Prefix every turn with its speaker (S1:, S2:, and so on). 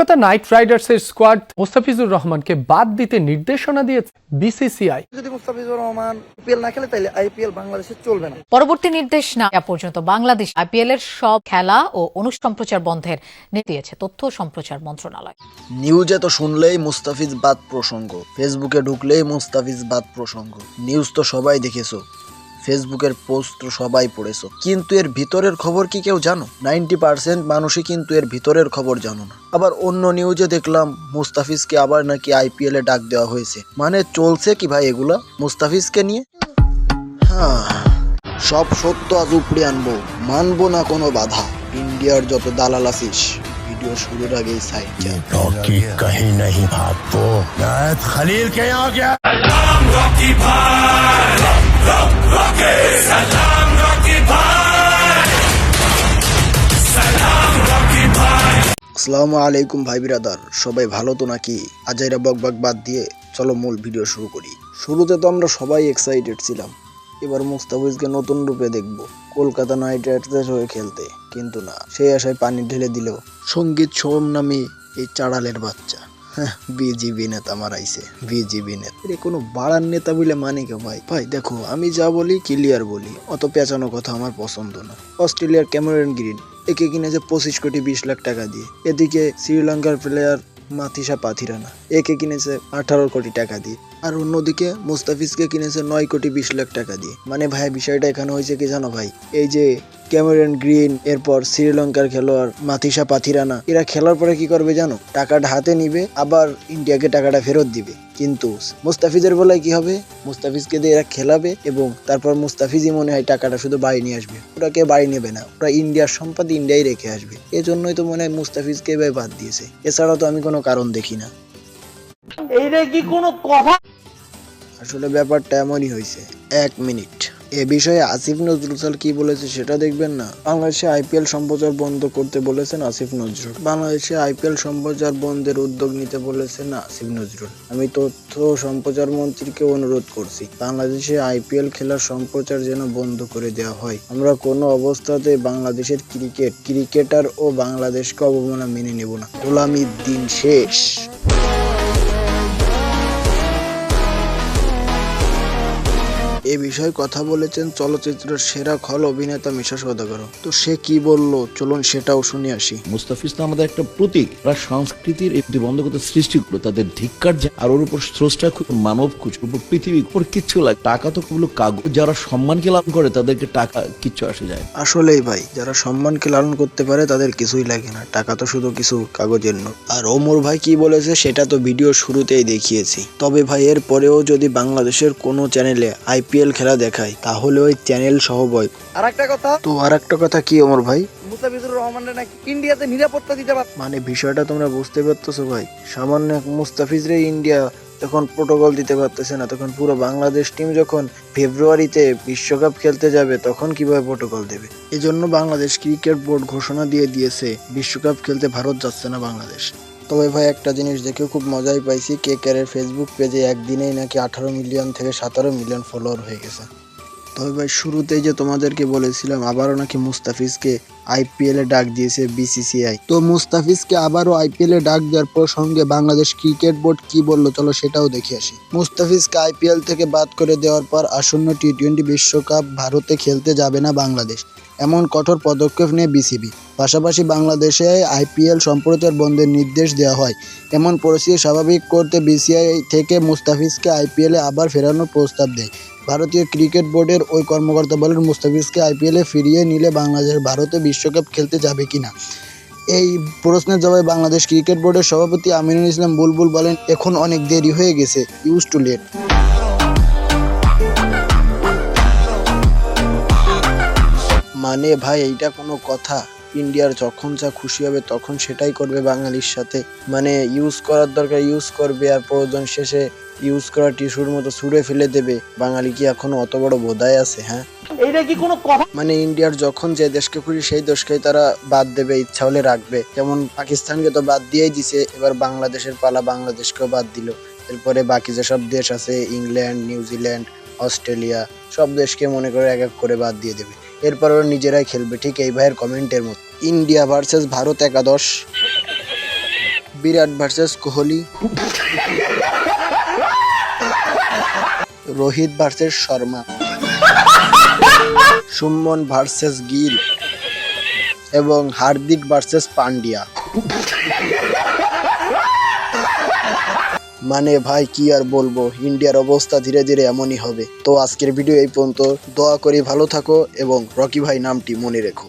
S1: Kolkata Knight রাইডার্সের squad Mustafizur রহমানকে বাদ দিতে নির্দেশনা দিয়েছে বিসিসিআই।
S2: যদি মুস্তাফিজুর রহমান আইপিএল না খেলে তাহলে আইপিএল বাংলাদেশে চলবে না।
S3: পরবর্তী নির্দেশ না দেওয়া পর্যন্ত বাংলাদেশ আইপিএল এর সব খেলা ও অনুষ্ঠান প্রচার বন্ধের নির্দেশ দিয়েছে তথ্য সম্প্রচার মন্ত্রণালয়।
S4: নিউজে তো শুনলেই মুস্তাফিজ বাদ প্রসঙ্গ ফেসবুকে ঢুকলেই মুস্তাফিজ বাদ প্রসঙ্গ। নিউজ তো সবাই দেখেছ। ফেসবুকের পোস্ট সবাই পড়েছো। কিন্তু এর ভিতরের খবর কি কেউ জানো? নাইনটি পার্সেন্ট মানুষই কিন্তু এর ভিতরের খবর জানো না। আবার অন্য নিউজে দেখলাম মুস্তাফিজকে আবার নাকি আইপিএল এ ডাক দেওয়া হয়েছে। মানে চলছে কি ভাই এগুলা? মুস্তাফিজকে নিয়ে? হ্যাঁ সব সত্য আজ উপড়ে আনব। মানবো না কোনো বাধা। ইন্ডিয়ার যত দালাল আসিস ভিডিও শুরুর আগে সাইড
S5: খালিল কে
S4: আসসালামু আলাইকুম ভাই বিরাদার, সবাই ভালো তো নাকি? আজাইরা বক বক বাদ দিয়ে চলো মূল ভিডিও শুরু করি। শুরুতে তো আমরা সবাই এক্সাইটেড ছিলাম। এবার মুস্তাফিজকে নতুন রূপে দেখব, কলকাতা নাইট রাইডার্সের হয়ে খেলতে। কিন্তু না, সেই আশায় পানি ঢেলে দিল সংগীত সোম নামে এই চাড়ালের বাচ্চা। হ্যাঁ বিজিবি নেতা মারাইছে বিজিবি নেতা। এর কোনো বাড়ার নেতা বলে মানে কে ভাই? ভাই, দেখো, আমি যা বলি ক্লিয়ার বলি, অত পেঁচানো কথা আমার পছন্দ না। অস্ট্রেলিয়ার ক্যামেরন গ্রিন একে কিনেছে পঁচিশ কোটি বিশ লাখ টাকা দিয়ে। এদিকে শ্রীলঙ্কার প্লেয়ার মাথিসা পাথিরানা, একে কিনেছে আঠারো কোটি টাকা দিয়ে। আর অন্যদিকে মুস্তাফিজকে কিনেছে নয় কোটি বিশ লাখ টাকা দিয়ে। মানে ভাই, বিষয়টা এখানে হয়েছে কি জানো ভাই? এই যে ক্যামেরন গ্রিন এরপর শ্রীলঙ্কার খেলোয়াড় মাথিসা পাথিরানা। এরা খেলার পরে কি করবে জানো? টাকাটা হাতে নিবে আবার ইন্ডিয়াকে টাকাটা ফেরত দিবে। কিন্তু মুস্তাফিজের বেলায় কি হবে? মুস্তাফিজকে দিয়ে এরা খেলাবে এবং তারপর মুস্তাফিজই মনে হয় টাকাটা শুধু বাড়ি নিয়ে আসবে। ওরা কে বাড়ি নেবে না ওরা ইন্ডিয়ার সম্পদ ইন্ডিয়ায় রেখে আসবে। এজন্যই তো মনে হয় মুস্তাফিজকে এবার বাদ দিয়েছে। এছাড়া তো আমি কোনো কারণ দেখি না। আসলে ব্যাপারটা এমনই হয়েছে। এক মিনিট। এ বিষয়ে আসিফ নজরুল স্যার কি বলেছে সেটা দেখবেন না। বাংলাদেশে আইপিএল সম্প্রচার বন্ধ করতে বলেছেন আসিফ নজরুল। বাংলাদেশে আইপিএল সম্প্রচার বন্ধের উদ্যোগ নিতে বলেছেন আসিফ নজরুল। আমি তথ্য সম্প্রচার মন্ত্রীকে অনুরোধ করছি, বাংলাদেশে আইপিএল খেলার সম্প্রচার যেন বন্ধ করে দেওয়া হয়। আমরা কোনো অবস্থাতে বাংলাদেশের ক্রিকেট, ক্রিকেটার ও বাংলাদেশকে অবমাননা মেনে নেব না। গোলামির দিন শেষ। এ বিষয়ে কথা বলেছেন চলচ্চিত্রের সেরা খল অভিনেতা মিশা সদাগর তো সে কি বলল? চলুন সেটাও শুনে আসি।
S6: মুস্তাফিজ তো আমাদের একটা প্রতীক। তারা সংস্কৃতির এই প্রতিবন্ধকতা সৃষ্টি করল। তাদের ধিক্কার যে আর ওর উপর স্রষ্টা খুব মানব খুঁজ উপর পৃথিবীর উপর কিচ্ছু লাগে টাকা তো কাগজ। যারা সম্মানকে লাভ করে তাদেরকে টাকা কিচ্ছু আসে যায়
S4: আসলেই ভাই যারা সম্মানকে লালন করতে পারে তাদের কিছুই লাগে না। টাকা তো শুধু কিছু কাগজের নোট। আর ওমর ভাই কি বলেছে সেটা তো ভিডিও শুরুতেই দেখিয়েছি। তবে ভাই এর পরেও যদি বাংলাদেশের কোনো চ্যানেলে আইপিএল খেলা দেখায় তাহলে ওই চ্যানেল সহ বয়।
S2: আর একটা কথা।
S4: তো আর একটা কথা কি ওমর ভাই?
S2: মুস্তাফিজুর রহমানের নাকি ইন্ডিয়াতে নিরাপত্তা দিতে পার
S4: মানে বিষয়টা তোমরা বুঝতে পারতেছো ভাই সামান্য এক মুস্তাফিজরে ইন্ডিয়া তখন প্রোটোকল দিতে পারতেছে না তখন পুরো বাংলাদেশ টিম যখন ফেব্রুয়ারিতে বিশ্বকাপ খেলতে যাবে তখন কীভাবে প্রোটোকল দেবে? এজন্য বাংলাদেশ ক্রিকেট বোর্ড ঘোষণা দিয়ে দিয়েছে বিশ্বকাপ খেলতে ভারত যাচ্ছে না বাংলাদেশ। তবে ভাই, একটা জিনিস দেখে খুব মজাই পাইছি, কে কেয়ারের ফেসবুক পেজে একদিনেই নাকি আঠারো মিলিয়ন থেকে সতেরো মিলিয়ন ফলোয়ার হয়ে গেছে। তবে ভাই, শুরুতেই যে তোমাদেরকে বলেছিলাম, আবারও নাকি মুস্তাফিজকে আইপিএল ডাক দিয়েছে বিসিসিআই তো মুস্তাফিজকে আবারও আইপিএল ডাক দেওয়ার প্রসঙ্গে বাংলাদেশ ক্রিকেট বোর্ড কি বলল, চলো সেটাও দেখে আসি। মুস্তাফিজকে আইপিএল থেকে বাদ করে দেওয়ার পর আসন্ন টি টোয়েন্টি বিশ্বকাপ ভারতে খেলতে যাবে না বাংলাদেশ, এমন কঠোর পদক্ষেপ নিয়ে বিসিবি পাশাপাশি বাংলাদেশে আইপিএল সম্প্রচার বন্ধের নির্দেশ দেওয়া হয়। এমন পরিস্থিতি স্বাভাবিক করতে বিসিআই থেকে মুস্তাফিজকে আইপিএলে আবার ফেরানোর প্রস্তাব দেয়। ভারতীয় ক্রিকেট বোর্ডের ওই কর্মকর্তা বলেন, মুস্তাফিজকে আইপিএলে ফিরিয়ে নিলে বাংলাদেশ ভারতে বিশ্বকাপ খেলতে যাবে কিনা? এই প্রশ্নের জবাবে বাংলাদেশ ক্রিকেট বোর্ডের সভাপতি আমিনুল ইসলাম বুলবুল বলেন, এখন অনেক দেরি হয়ে গেছে, ইউজ টু লেট। মানে ভাই, এইটা কোনো কথা। ইন্ডিয়ার যখন যা খুশি হবে তখন সেটাই করবে বাঙালির সাথে। মানে ইউজ করার দরকার ইউজ করবে আর প্রয়োজন শেষে ইউজ করা টিস্যুর মতো ছুঁড়ে ফেলে দেবে। বাঙালি কি এখনও অত বড় বোধায় আছে হ্যাঁ?
S2: এইটা কি কোনো কথা?
S4: মানে ইন্ডিয়ার যখন যে দেশকে খুশি সেই দেশকেই তারা বাদ দেবে ইচ্ছা হলে রাখবে। যেমন পাকিস্তানকে তো বাদ দিয়েই দিছে এবার বাংলাদেশের পালা বাংলাদেশকেও বাদ দিল। এরপরে বাকি যেসব দেশ আছে ইংল্যান্ড নিউজিল্যান্ড অস্ট্রেলিয়া সব দেশকে মনে করে এক এক করে বাদ দিয়ে দেবে। এরপর ওরা নিজেরাই খেলবে, ঠিক এই ভাইয়ের কমেন্টের মতো। ইন্ডিয়া ভার্সেস ভারত একাদশ, Virat versus Kohli, Rohit versus Sharma, Suman versus Gill এবং হার্দিক ভার্সেস পান্ডিয়া। মানে ভাই, কি আর বলব? ইন্ডিয়ার অবস্থা ধীরে ধীরে এমনই হবে। তো আজকের ভিডিও এই পর্যন্ত। দোয়া করি ভালো থাকো এবং রকি ভাই নামটি মনে রেখো।